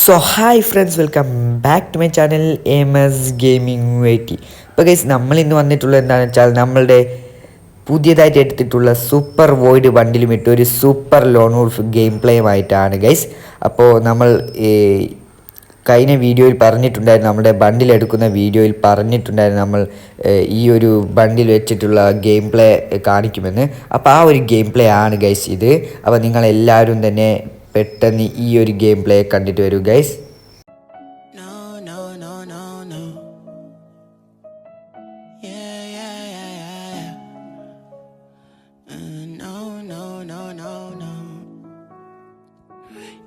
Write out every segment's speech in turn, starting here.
So hi friends welcome back to my channel M S gaming eighty ഇപ്പോൾ guys നമ്മൾ ഇന്ന് വന്നിട്ടുള്ളത് എന്താണെന്ന് വെച്ചാൽ നമ്മളുടെ പുതിയതായിട്ട് എടുത്തിട്ടുള്ള സൂപ്പർ വോയിഡ് ബണ്ടിലും ഇട്ട് ഒരു സൂപ്പർ ലോൺ വൂൾഫ് ഗെയിം പ്ലേയുമായിട്ടാണ് ഗൈസ് അപ്പോൾ നമ്മൾ കഴിഞ്ഞ വീഡിയോയിൽ പറഞ്ഞിട്ടുണ്ടായിരുന്നു നമ്മുടെ ബണ്ടിൽ എടുക്കുന്ന വീഡിയോയിൽ പറഞ്ഞിട്ടുണ്ടായിരുന്നു നമ്മൾ ഈ ഒരു ബണ്ടിൽ വെച്ചിട്ടുള്ള ഗെയിം പ്ലേ കാണിക്കുമെന്ന്. അപ്പോൾ ആ ഒരു ഗെയിം പ്ലേ ആണ് ഗൈസ് ഇത്. അപ്പോൾ നിങ്ങളെല്ലാവരും തന്നെ പെട്ടെന്ന് ഈ ഒരു ഗെയിം പ്ലേ കണ്ടിട്ട് വരൂ guys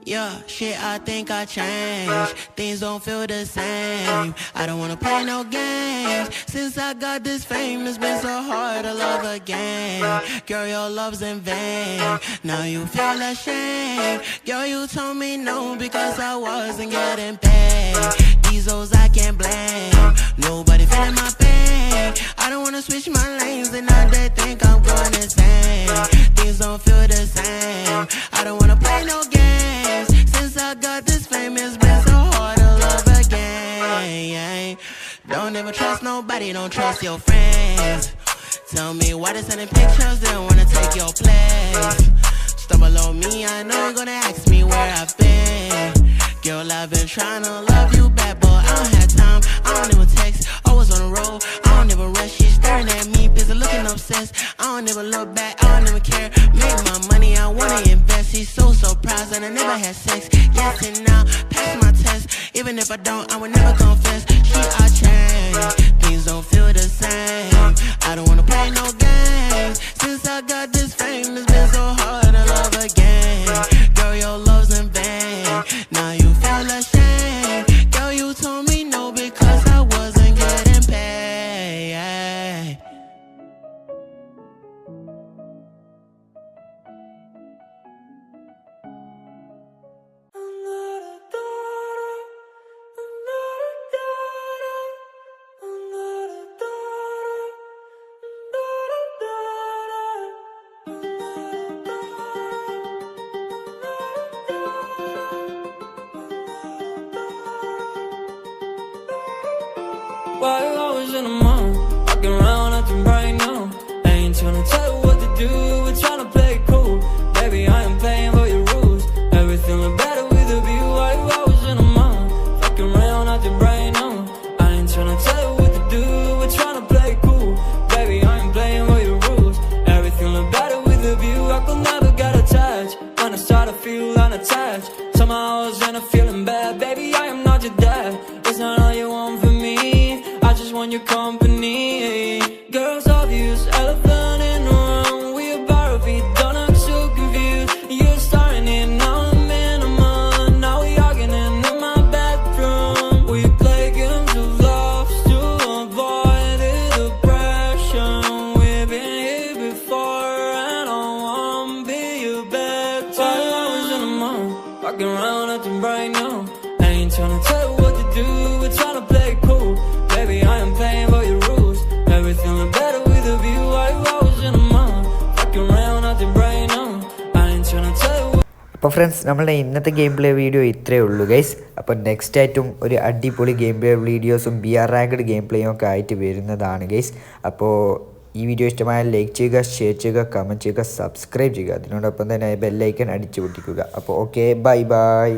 Yeah, shit, I think I changed. Things don't feel the same. I don't wanna play no games. Since I got this fame, it's been so hard to love again. Girl, your love's in vain. Now you feel ashamed. Girl, you told me no because I wasn't getting paid. These hoes I can't blame. Nobody feeling my pain. I don't wanna switch my lanes and now they think I'm going insane. Things don't feel the same. I don't wanna play no trust nobody, don't trust your friends. Tell me why they sending pictures, they don't wanna take your place. Stumble on me, I know you're gonna ask me where I've been. Girl, I've been trying to love you back, but I don't have time. I don't even text, always on the road. I don't even rush, she's staring at me, busy looking obsessed. I don't even look back, I don't even care. Make my money, I wanna invest. She's so surprised that I never had sex. Yes and now, pass my test. Even if I don't, I would never confess. She, I change, things don't feel the same. I don't Why you always in the mall? Walking around acting right now. I ain't tryna tell you what to do, we're tryna play it cool. Baby, I am playing by your rules. Everything look better with a view. Why you always in the mall? Fucking around acting right now. I ain't tryna tell you what to do, we're tryna play it cool. Baby, I am playing by your rules. Everything look better with a view. I could never get attached. When I start to feel unattached, Want your company. Girls obvious, elephant in the room. We about our feet, don't act so confused. You're starting it, now I'm in a month. Now we arguing in my bedroom. We play games of love to avoid the depression. We've been here before, and I won't be your. While I was in the mall, walking around acting right now. I ain't tryna tell you what to do, we're tryna play it cool. അപ്പോൾ friends നമ്മളുടെ ഇന്നത്തെ game play video ഇത്രയേ ഉള്ളൂ guys അപ്പോൾ next ആയിട്ടും ഒരു അടിപൊളി game play വീഡിയോസും ബി ആർ റാങ്കഡ് ഗെയിം പ്ലേയും ഒക്കെ ആയിട്ട് വരുന്നതാണ് ഗൈസ് അപ്പോൾ ഈ വീഡിയോ ഇഷ്ടമായാൽ ലൈക്ക് ചെയ്യുക ഷെയർ ചെയ്യുക കമന്റ് ചെയ്യുക സബ്സ്ക്രൈബ് ചെയ്യുക. അതിനോടൊപ്പം തന്നെ ബെല്ലൈക്കൺ അടിച്ചു പൊട്ടിക്കുക. അപ്പോൾ ഓക്കെ ബൈ ബൈ